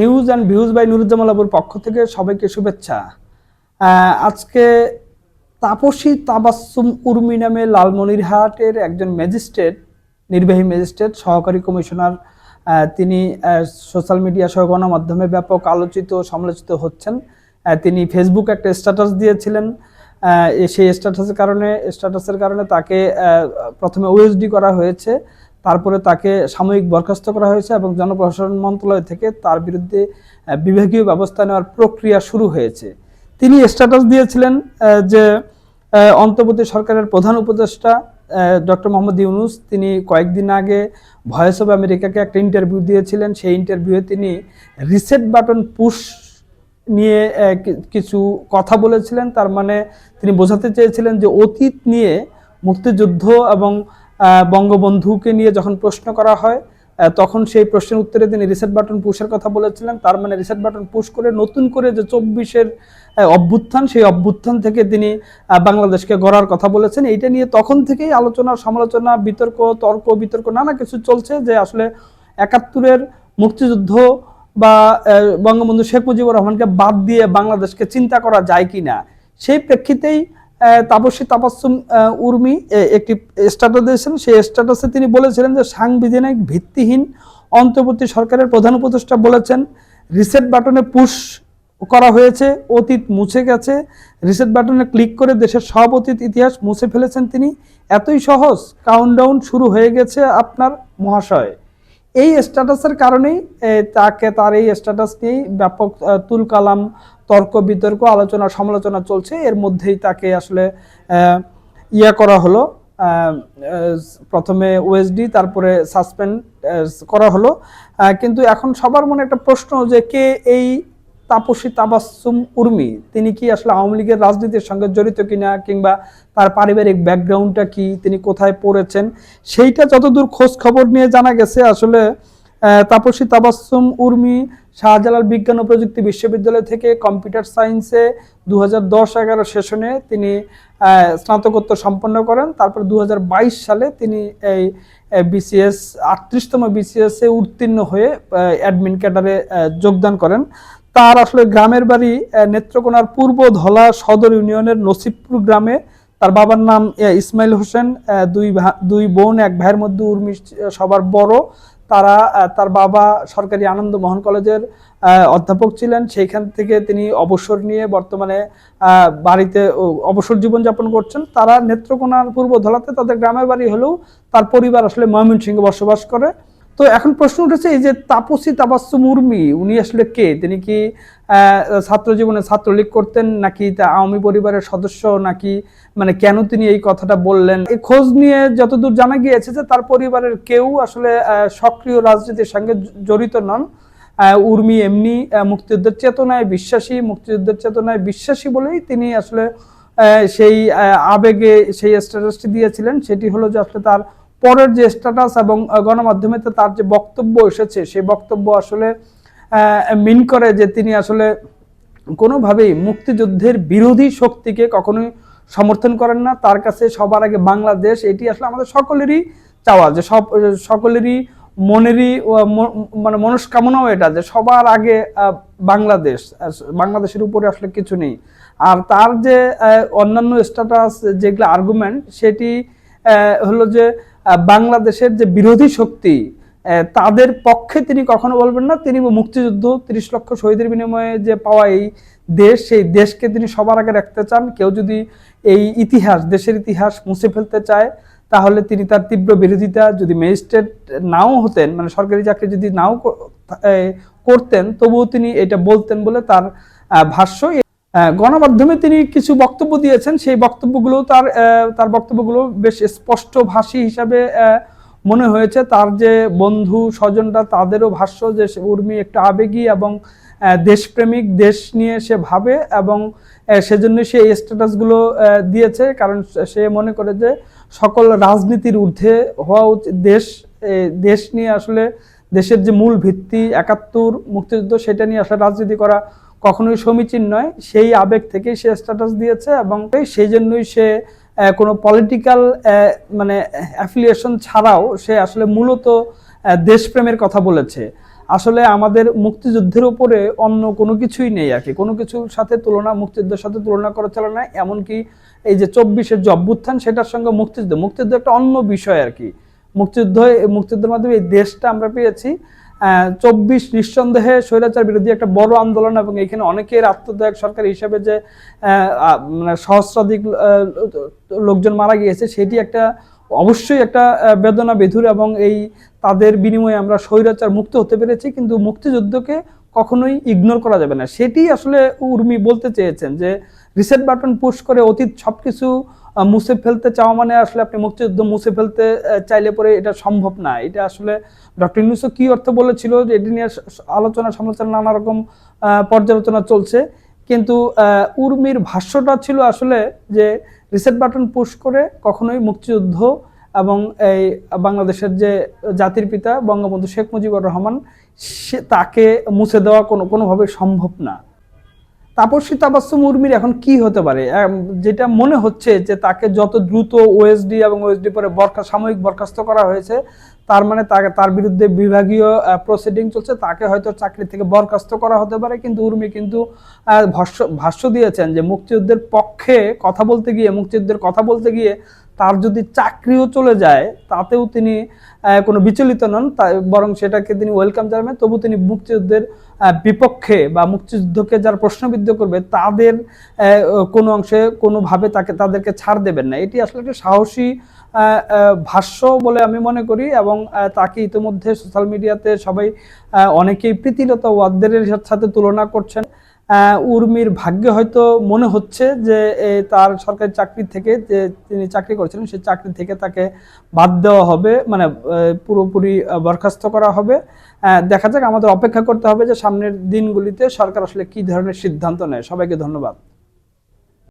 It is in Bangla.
News and views by Nuruzzaman আবুর পক্ষ থেকে সবাইকে শুভেচ্ছা। আজকে তাপসী তাবাসুম উর্মি নামে লালমনিরহাটের একজন ম্যাজিস্ট্রেট, নির্বাহী ম্যাজিস্ট্রেট, সহকারী কমিশনার তিনি সোশ্যাল মিডিয়া সহ গণমাধ্যমে ব্যাপক আলোচিত সমালোচিত হচ্ছেন। তিনি ফেসবুক একটা স্ট্যাটাস দিয়েছিলেন। সেই স্ট্যাটাসের কারণে স্ট্যাটাসের কারণে তাকে প্রথমে ওএসডি করা হয়েছে। তারপরে তাকে সাময়িক বরখাস্ত করা হয়েছে এবং জনপ্রশাসন মন্ত্রণালয় থেকে তার বিরুদ্ধে বিভাগীয় ব্যবস্থা নেওয়ার প্রক্রিয়া শুরু হয়েছে। তিনি স্ট্যাটাস দিয়েছিলেন যে অন্তর্বর্তী সরকারের প্রধান উপদেষ্টা ডক্টর মোহাম্মদ ইউনুস। তিনি কয়েকদিন আগে ভয়েস অব আমেরিকাকে একটা ইন্টারভিউ দিয়েছিলেন। সেই ইন্টারভিউয়ে তিনি রিসেট বাটন পুশ নিয়ে কিছু কথা বলেছিলেন। তার মানে তিনি বোঝাতে চেয়েছিলেন যে অতীত নিয়ে মুক্তিযুদ্ধ এবং বঙ্গবন্ধুকে নিয়ে যখন প্রশ্ন করা হয় তখন সেই প্রশ্নের উত্তরে তিনি রিসেট বাটন পুশের কথা বলেছিলেন। তার মানে রিসেট বাটন পুশ করে নতুন করে যে চব্বিশের অভ্যুত্থান, সেই অভ্যুত্থান থেকে তিনি বাংলাদেশকে গড়ার কথা বলেছেন। এইটা নিয়ে তখন থেকেই আলোচনা, সমালোচনা, বিতর্ক, তর্ক, বিতর্ক, নানা কিছু চলছে যে আসলে একাত্তরের মুক্তিযুদ্ধ বা বঙ্গবন্ধু শেখ মুজিবুর রহমানকে বাদ দিয়ে বাংলাদেশকে চিন্তা করা যায় কি না সেই প্রেক্ষিতেই তাপসী তাপাসুম উর্মি একটি স্ট্যাটাস দিয়েছেন। সেই স্ট্যাটাসে তিনি বলেছিলেন যে সাংবিধানিক ভিত্তিহীন অন্তর্বর্তী সরকারের প্রধান উপদেষ্টা বলেছেন, রিসেট বাটনে পুশ করা হয়েছে, অতীত মুছে গেছে। রিসেট বাটনে ক্লিক করে দেশের সব অতীত ইতিহাস মুছে ফেলেছেন তিনি। এতই সহজ, কাউন্টডাউন শুরু হয়ে গেছে আপনার মহাশয়। এই স্ট্যাটাসের কারণেই তাকে তার এই স্ট্যাটাস নিয়েই ব্যাপক তুল তুলকালাম, তর্ক, বিতর্ক, আলোচনা, সমালোচনা চলছে। এর মধ্যেই তাকে আসলে ইয়া করা হলো। প্রথমে ওএসডি তারপরে সাসপেন্ড করা হলো। কিন্তু এখন সবার মনে একটা প্রশ্ন যে কে এই তাপসী তাবাসুম উর্মি। তিনি কি আসলে আওয়ামী লীগের রাজনীতির সঙ্গে জড়িত কিনা কিংবা তার পারিবারিক ব্যাকগ্রাউন্ডটা কি, তিনি কোথায় পড়েছেন, সেইটা যতদূর খোঁজ খবর নিয়ে জানা গেছে, আসলে তাপসী তাবাসুম উর্মি শাহজালাল বিজ্ঞান ও প্রযুক্তি বিশ্ববিদ্যালয় থেকে কম্পিউটার সায়েন্সে দু হাজার দশ এগারো সেশনে তিনি স্নাতকোত্তর সম্পন্ন করেন। তারপর দু হাজার বাইশ সালে তিনি এই বিসিএস, আটত্রিশতম বিসিএস উত্তীর্ণ হয়ে অ্যাডমিন ক্যাডারে যোগদান করেন। তার আসলে গ্রামের বাড়ি নেত্রকোনার পূর্ব ধলা সদর ইউনিয়নের নসিবপুর গ্রামে। তার বাবার নাম ইসমাইল হোসেন। দুই দুই বোন, এক ভাইয়ের মধ্যে উর্মি সবার বড়। তারা তার বাবা সরকারি আনন্দ মোহন কলেজের অধ্যাপক ছিলেন। সেইখান থেকে তিনি অবসর নিয়ে বর্তমানে বাড়িতে অবসর জীবনযাপন করছেন। তারা নেত্রকোনার পূর্ব ধলাতে তাদের গ্রামের বাড়ি হলেও তার পরিবার আসলে ময়মনসিংহে বসবাস করে। তো এখন প্রশ্ন উঠেছে, এই যে তাপসী তাপাসু মুর্মি, উনি আসলে কে? তিনি কি ছাত্র জীবনে ছাত্রলীগ করতেন নাকি তা আওয়ামী পরিবারের সদস্য নাকি মানে কেন তিনি এই কথাটা বললেন? এই খোঁজ নিয়ে যতদূর জানা গিয়েছে যে তার পরিবারের কেউ আসলে সক্রিয় রাজনীতির সঙ্গে জড়িত নন। উর্মি এমনি মুক্তিযুদ্ধের চেতনায় বিশ্বাসী, মুক্তিযুদ্ধের চেতনায় বিশ্বাসী বলেই তিনি আসলে সেই আবেগে সেই স্ট্যাটাসটি দিয়েছিলেন। সেটি হলো যে আসলে তার পরের যে স্ট্যাটাস এবং গণমাধ্যমেতে তার যে বক্তব্য এসেছে, সেই বক্তব্য আসলে মিন করে যে তিনি আসলে কোনোভাবেই মুক্তিযুদ্ধের বিরোধী শক্তিকে কখনোই সমর্থন করেন না। তার কাছে সবার আগে বাংলাদেশ, এটি আসলে আমাদের সকলেরই চাওয়া, যে সব, সকলেরই মনেরই মানে মনস্কামনাও এটা, যে সবার আগে বাংলাদেশ বাংলাদেশের উপরে আসলে কিছু নেই। আর তার যে অন্যান্য স্ট্যাটাস যেগুলো আর্গুমেন্ট সেটি হলো যে বাংলাদেশের যে বিরোধী শক্তি তাদের পক্ষে তিনি কখনো বলবেন না, তিনি মুক্তিযুদ্ধ, তিরিশ লক্ষ শহীদের বিনিময়ে যে পাওয়া এই দেশ, সেই দেশকে তিনি সবার আগে রাখতে চান। কেউ যদি এই ইতিহাস, দেশের ইতিহাস মুছে ফেলতে চায়, তাহলে তিনি তার তীব্র বিরোধিতা যদি ম্যাজিস্ট্রেট নাও হতেন মানে সরকারি চাকরি যদি নাও করতেন, তবুও তিনি এটা বলতেন বলে তার ভাষ্য। গণমাধ্যমে তিনি কিছু বক্তব্য দিয়েছেন। সেই বক্তব্যগুলো তার তার বক্তব্যগুলো বেশ স্পষ্ট ভাষী হিসাবে মনে হয়েছে। তার যে বন্ধু স্বজনরা, তাদেরও ভাষ্য যে উর্মি একটা আবেগী এবং দেশপ্রেমিক, দেশ নিয়ে সে ভাবে এবং সেজন্য সে এই স্ট্যাটাসগুলো দিয়েছে। কারণ সে মনে করে যে সকল রাজনীতির ঊর্ধ্বে হওয়া উচিত। দেশ দেশ নিয়ে আসলে দেশের যে মূল ভিত্তি, একাত্তর, মুক্তিযুদ্ধ, সেটা নিয়ে আসলে রাজনীতি করা কখনোই সমীচীন নয়। সেই আবেগ থেকেই সে স্ট্যাটাস দিয়েছে এবং সেই জন্যই সে কোনো পলিটিক্যাল মানে অ্যাফিলিয়েশন ছাড়াও সে আসলে মূলত দেশপ্রেমের কথা বলেছে। আসলে আমাদের মুক্তিযুদ্ধের উপরে অন্য কোনো কিছুই নেই আর কি। কোনো কিছুর সাথে তুলনা, মুক্তিযুদ্ধের সাথে তুলনা করা চলে না এমনকি এই যে চব্বিশের যে অভ্যুত্থান, সেটার সঙ্গে মুক্তিযুদ্ধ। মুক্তিযুদ্ধ একটা অন্য বিষয় আর কি। মুক্তিযুদ্ধ মুক্তিযুদ্ধের মাধ্যমে এই দেশটা আমরা পেয়েছি। চব্বিশ নিঃসন্দেহে স্বৈরাচার বিরোধী একটা বড় আন্দোলন এবং এখানে অনেকের আত্মদায়ক সরকার হিসেবে যে মানে সহস্রাধিক লোকজন মারা গিয়েছে সেটি একটা অবশ্যই একটা বেদনা বিধুর এবং এই তাদের বিনিময়ে আমরা স্বৈরাচার মুক্ত হতে পেরেছি কিন্তু মুক্তিযুদ্ধকে কখনোই ইগনোর করা যাবে না। সেটি আসলে উর্মি বলতে চেয়েছেন যে রিসেট বাটন পুশ করে অতীত সবকিছু আহ, মুছে ফেলতে চাওয়া মানে আসলে আপনি মুক্তিযুদ্ধ মুছে ফেলতে চাইলে পরে এটা সম্ভব না। এটা আসলে ডক্টর ইউনুসও কি অর্থ বলেছিল যে এটি নিয়ে আলোচনা সমালোচনা নানা রকম পর্যালোচনা চলছে। কিন্তু উর্মির ভাষ্যটা ছিল আসলে যে রিসেট বাটন পুশ করে কখনোই মুক্তিযুদ্ধ এবং এই বাংলাদেশের যে জাতির পিতা বঙ্গবন্ধু শেখ মুজিবুর রহমান, সে তাকে মুছে দেওয়া কোনো, কোনোভাবে সম্ভব না। তাপসী তাবাসুম উর্মির এখন কি হতে পারে? যেটা মনে হচ্ছে যে তাকে যত দ্রুত ওএসডি এবং ওএসডি পরে বরখা, সাময়িক বরখাস্ত করা হয়েছে, তার মানে তাকে, তার বিরুদ্ধে বিভাগীয় প্রসিডিং চলছে, তাকে হয়তো চাকরি থেকে বরখাস্ত করা হতে পারে, কিন্তু উর্মি কিন্তু ভাষ্য ভাষ্য দিয়েছেন যে মুক্তিযুদ্ধের পক্ষে কথা বলতে গিয়ে, মুক্তিযুদ্ধের কথা বলতে গিয়ে তার যদি চাকরিও চলে যায়, তাতেও তিনি কোনো বিচলিত নন। বরং সেটাকে তিনি ওয়েলকাম জানাবেন। তবু তিনি মুক্তিযুদ্ধের বিপক্ষে বা মুক্তিযুদ্ধকে যারা প্রশ্নবিদ্ধ করবে, তাদের কোনো অংশে কোনোভাবে তাকে, তাদেরকে ছাড় দেবেন না। এটি আসলে একটা সাহসী ভাষ্য বলে আমি মনে করি এবং তাকে ইতিমধ্যে সোশ্যাল মিডিয়াতে সবাই অনেকেই প্রীতিলতা ওয়াদ্দেরের সাথে তুলনা করছেন। উর্মির ভাগ্যে হয়তো মনে হচ্ছে যে তার সরকারি চাকরি থেকে যে তিনি চাকরি করেছিলেন, সেই চাকরি থেকে তাকে বাদ দেওয়া হবে মানে পুরোপুরি বরখাস্ত করা হবে। দেখা যাক আমাদের অপেক্ষা করতে হবে যে সামনের দিনগুলিতে সরকার আসলে কি ধরনের সিদ্ধান্ত নেয়। সবাইকে ধন্যবাদ।